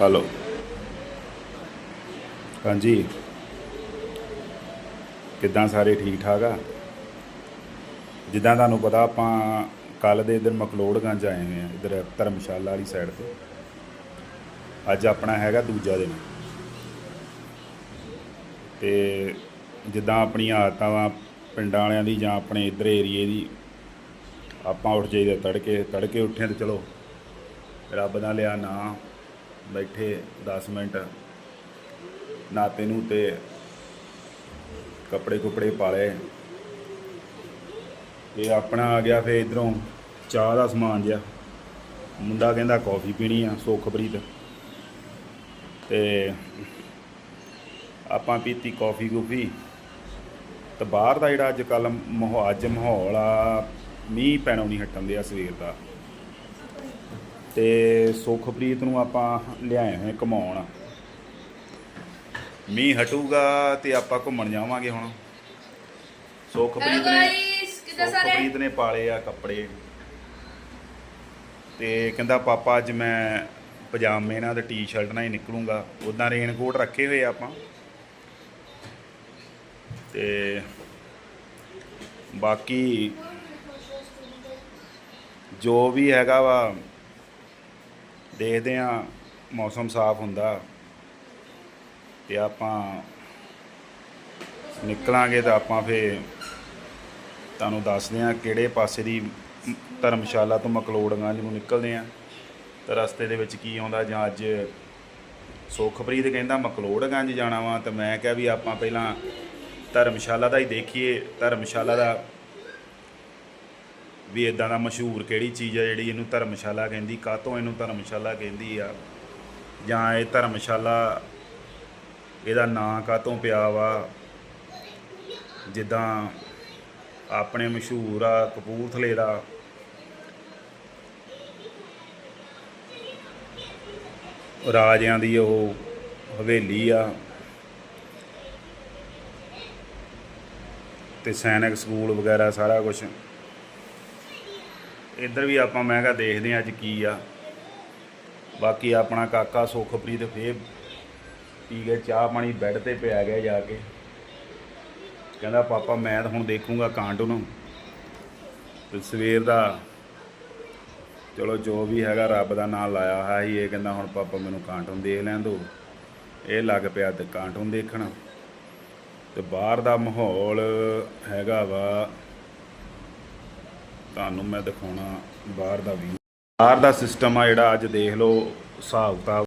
Hello ਹਾਂਜੀ। ਕਿੱਦਾਂ ਸਾਰੇ ਠੀਕ ਠਾਕ ਆ? ਜਿੱਦਾਂ ਤੁਹਾਨੂੰ ਪਤਾ ਆਪਾਂ ਕੱਲ ਦੇ ਇਧਰ ਮਕਲੋੜਗੰਜ ਆਏ ਹੋਏ ਆ, ਇਧਰ ਧਰਮਸ਼ਾਲਾ ਵਾਲੀ ਸਾਈਡ ਤੇ। ਅੱਜ ਆਪਣਾ ਹੈਗਾ ਦੂਜਾ ਦਿਨ। ਤੇ ਜਿੱਦਾਂ ਆਪਣੀਆਂ ਆਦਤਾਂ ਵਾ ਪਿੰਡਾਂ ਵਾਲਿਆਂ ਦੀ ਜਾਂ ਆਪਣੇ ਇਧਰ ਏਰੀਏ ਦੀ, ਆਪਾਂ ਉੱਠ ਜਾਈਦਾ ਤੜਕੇ ਤੜਕੇ ਉੱਠੇ ਤੇ ਚਲੋ, ਰੱਬ ਦਾ ਲਿਆ ਨਾ ਬੈਠੇ 10 ਮਿੰਟ, ਨਾਤੇ ਨੂੰ ਤੇ ਕੱਪੜੇ ਕੁਪੜੇ ਪਾ ਲਏ। ਇਹ ਆਪਣਾ ਆ ਗਿਆ ਫੇ ਇਧਰੋਂ ਚਾਹ ਦਾ ਸਮਾਨ ਜਿਹਾ। ਮੁੰਡਾ ਕਹਿੰਦਾ ਕੌਫੀ ਪੀਣੀ ਆ, ਸੁਖਪ੍ਰੀਤ। ਤੇ ਆਪਾਂ ਪੀਤੀ ਕੌਫੀ ਕੂਫੀ। ਤੇ ਬਾਹਰ ਦਾ ਜਿਹੜਾ ਅੱਜ ਕੱਲ ਮਾਹੌਲ ਅੱਜ ਮਾਹੌਲ ਆ, ਮੀਂਹ ਪੈਣੋਂ ਨਹੀਂ ਹਟਣ ਦਿਆ ਸਵੇਰ ਦਾ। ਤੇ ਸੁਖਪ੍ਰੀਤ ਨੂੰ ਆਪਾਂ ਲਿਆਏ ਹੋਏ ਘਮਾਉਣ। ਮੀਂਹ ਹਟੂਗਾ ਤੇ ਆਪਾਂ ਘੁੰਮਣ ਜਾਵਾਂਗੇ ਹੁਣ। ਸੁਖਪ੍ਰੀਤ ਨੇ ਸੁਖਪ੍ਰੀਤ ਨੇ ਪਾਲੇ ਆ ਕੱਪੜੇ। ਤੇ ਕਹਿੰਦਾ ਪਾਪਾ ਅੱਜ ਮੈਂ ਪਜਾਮੇ ਨਾਲ ਤੇ ਟੀ-ਸ਼ਰਟ ਨਾਲ ਹੀ ਨਿਕਲੂੰਗਾ। ਉਦਾਂ ਰੇਨਕੋਟ ਰੱਖੇ ਹੋਏ ਆਪਾਂ। ਤੇ ਬਾਕੀ ਜੋ ਵੀ ਹੈਗਾ ਵਾ ਦੇਖਦੇ ਆ ਮੌਸਮ ਸਾਫ਼ ਹੁੰਦਾ ਤੇ ਆਪਾਂ ਨਿਕਲਾਂਗੇ ਤਾਂ ਆਪਾਂ ਫੇ ਤੁਹਾਨੂੰ ਦੱਸਦੇ ਆ ਕਿਹੜੇ ਪਾਸੇ ਦੀ ਧਰਮਸ਼ਾਲਾ ਤੋਂ ਮਕਲੋੜਗੰਜ ਨੂੰ ਨਿਕਲਦੇ ਆ ਤਾਂ ਰਸਤੇ ਦੇ ਵਿੱਚ ਕੀ ਆਉਂਦਾ ਜਾਂ ਅੱਜ ਸੁਖਪ੍ਰੀਤ ਕਹਿੰਦਾ ਮਕਲੋੜਗੰਜ ਜਾਣਾ ਵਾ ਤਾਂ ਮੈਂ ਕਿਹਾ ਵੀ ਆਪਾਂ ਪਹਿਲਾਂ ਧਰਮਸ਼ਾਲਾ ਦਾ ਹੀ ਦੇਖੀਏ। ਧਰਮਸ਼ਾਲਾ ਦਾ ਵੀ ਇਦਾਂ ਦਾ ਮਸ਼ਹੂਰ ਕਿਹੜੀ ਚੀਜ਼ ਆ ਜਿਹੜੀ ਇਹਨੂੰ ਧਰਮਸ਼ਾਲਾ ਕਹਿੰਦੀ, ਕਾਹਤੋਂ ਇਹਨੂੰ ਧਰਮਸ਼ਾਲਾ ਕਹਿੰਦੀ ਆ? ਜਾਂ ਇਹ ਧਰਮਸ਼ਾਲਾ ਇਹਦਾ ਨਾਂ ਕਾਹਤੋਂ ਪਿਆ ਵਾ? ਜਿੱਦਾਂ ਆਪਣੇ ਮਸ਼ਹੂਰ ਆ ਕਪੂਰਥਲੇ ਦਾ। ਰਾਜਿਆਂ ਦੀ ਉਹ ਹਵੇਲੀ ਆ। ਤੇ ਸੈਨਿਕ ਸਕੂਲ ਵਗੈਰਾ ਸਾਰਾ ਕੁਝ ਇੱਧਰ ਵੀ ਆਪਾਂ ਮੈਂ ਕਿਹਾ ਦੇਖਦੇ ਹਾਂ ਅੱਜ ਕੀ ਆ। ਬਾਕੀ ਆਪਣਾ ਕਾਕਾ ਸੁਖਪ੍ਰੀਤ ਫੇਰ ਪੀ ਕੇ ਚਾਹ ਪਾਣੀ ਬੈੱਡ ਤੇ ਪਿਆ ਗਿਆ ਜਾ ਕੇ। ਕਹਿੰਦਾ, ਪਾਪਾ, ਮੈਂ ਤਾਂ ਹੁਣ ਦੇਖੂੰਗਾ ਕਾਰਟੂਨ ਤੇ ਸਵੇਰ ਦਾ ਚਲੋ ਜੋ ਵੀ ਹੈਗਾ ਰੱਬ ਦਾ ਨਾਮ ਲਾਇਆ ਹੈ ਹੀ ਇਹ ਕਹਿੰਦਾ, ਹੁਣ ਪਾਪਾ ਮੈਨੂੰ ਕਾਰਟੂਨ ਦੇਖ ਲੈਣ ਦੋ। ਇਹ ਲੱਗ ਪਿਆ ਤੇ ਕਾਰਟੂਨ ਦੇਖਣ। ਤੇ ਬਾਹਰ ਦਾ ਮਾਹੌਲ ਹੈਗਾ ਵਾ ਤੁਹਾਨੂੰ ਮੈਂ ਦਿਖਾਉਣਾ ਬਾਹਰ ਦਾ ਵੀ ਬਾਹਰ ਦਾ ਸਿਸਟਮ ਆ ਜਿਹੜਾ, ਅੱਜ ਦੇਖ ਲਓ ਹਿਸਾਬ ਕਿਤਾਬ